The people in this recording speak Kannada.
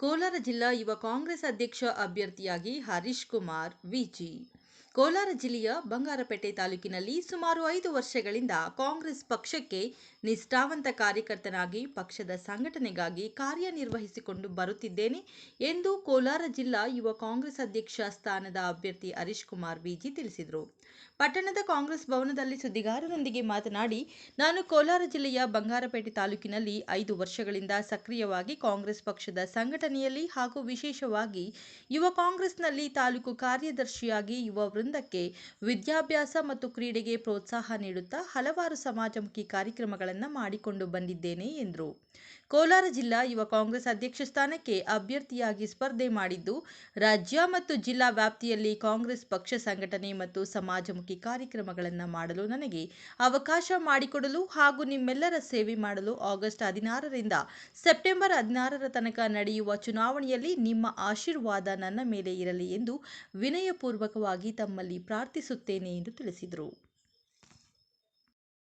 ಕೋಲಾರ ಜಿಲ್ಲಾ ಯುವ ಕಾಂಗ್ರೆಸ್ ಅಧ್ಯಕ್ಷ ಅಭ್ಯರ್ಥಿಯಾಗಿ ಹರೀಶ್ ಕುಮಾರ್ ವಿಜಿ. ಕೋಲಾರ ಜಿಲ್ಲೆಯ ಬಂಗಾರಪೇಟೆ ತಾಲೂಕಿನಲ್ಲಿ ಸುಮಾರು ಐದು ವರ್ಷಗಳಿಂದ ಕಾಂಗ್ರೆಸ್ ಪಕ್ಷಕ್ಕೆ ನಿಷ್ಠಾವಂತ ಕಾರ್ಯಕರ್ತನಾಗಿ ಪಕ್ಷದ ಸಂಘಟನೆಗಾಗಿ ಕಾರ್ಯನಿರ್ವಹಿಸಿಕೊಂಡು ಬರುತ್ತಿದ್ದೇನೆ ಎಂದು ಕೋಲಾರ ಜಿಲ್ಲಾ ಯುವ ಕಾಂಗ್ರೆಸ್ ಅಧ್ಯಕ್ಷ ಸ್ಥಾನದ ಅಭ್ಯರ್ಥಿ ಹರೀಶ್ ಕುಮಾರ್ ಬಿಜಿ ತಿಳಿಸಿದರು. ಪಟ್ಟಣದ ಕಾಂಗ್ರೆಸ್ ಭವನದಲ್ಲಿ ಸುದ್ದಿಗಾರರೊಂದಿಗೆ ಮಾತನಾಡಿ, ನಾನು ಕೋಲಾರ ಜಿಲ್ಲೆಯ ಬಂಗಾರಪೇಟೆ ತಾಲೂಕಿನಲ್ಲಿ ಐದು ವರ್ಷಗಳಿಂದ ಸಕ್ರಿಯವಾಗಿ ಕಾಂಗ್ರೆಸ್ ಪಕ್ಷದ ಸಂಘಟನೆಯಲ್ಲಿ ಹಾಗೂ ವಿಶೇಷವಾಗಿ ಯುವ ಕಾಂಗ್ರೆಸ್ನಲ್ಲಿ ತಾಲೂಕು ಕಾರ್ಯದರ್ಶಿಯಾಗಿ ಯುವ ವೃಂದಕ್ಕೆ ವಿದ್ಯಾಭ್ಯಾಸ ಮತ್ತು ಕ್ರೀಡೆಗೆ ಪ್ರೋತ್ಸಾಹ ನೀಡುತ್ತಾ ಹಲವಾರು ಸಮಾಜಮುಖಿ ಕಾರ್ಯಕ್ರಮಗಳನ್ನು ಮಾಡಿಕೊಂಡು ಬಂದಿದ್ದೇನೆ ಎಂದರು. ಕೋಲಾರ ಜಿಲ್ಲಾ ಯುವ ಕಾಂಗ್ರೆಸ್ ಅಧ್ಯಕ್ಷ ಸ್ಥಾನಕ್ಕೆ ಅಭ್ಯರ್ಥಿಯಾಗಿ ಸ್ಪರ್ಧೆ ಮಾಡಿದ್ದು, ರಾಜ್ಯ ಮತ್ತು ಜಿಲ್ಲಾ ವ್ಯಾಪ್ತಿಯಲ್ಲಿ ಕಾಂಗ್ರೆಸ್ ಪಕ್ಷ ಸಂಘಟನೆ ಮತ್ತು ಸಮಾಜಮುಖಿ ಕಾರ್ಯಕ್ರಮಗಳನ್ನು ಮಾಡಲು ನನಗೆ ಅವಕಾಶ ಮಾಡಿಕೊಡಲು ಹಾಗೂ ನಿಮ್ಮೆಲ್ಲರ ಸೇವೆ ಮಾಡಲು ಆಗಸ್ಟ್ ಹದಿನಾರರಿಂದ ಸೆಪ್ಟೆಂಬರ್ ಹದಿನಾರರ ತನಕ ನಡೆಯುವ ಚುನಾವಣೆಯಲ್ಲಿ ನಿಮ್ಮ ಆಶೀರ್ವಾದ ನನ್ನ ಮೇಲೆ ಇರಲಿ ಎಂದು ವಿನಯಪೂರ್ವಕವಾಗಿ ತಮ್ಮಲ್ಲಿ ಪ್ರಾರ್ಥಿಸುತ್ತೇನೆ ಎಂದು ತಿಳಿಸಿದರು.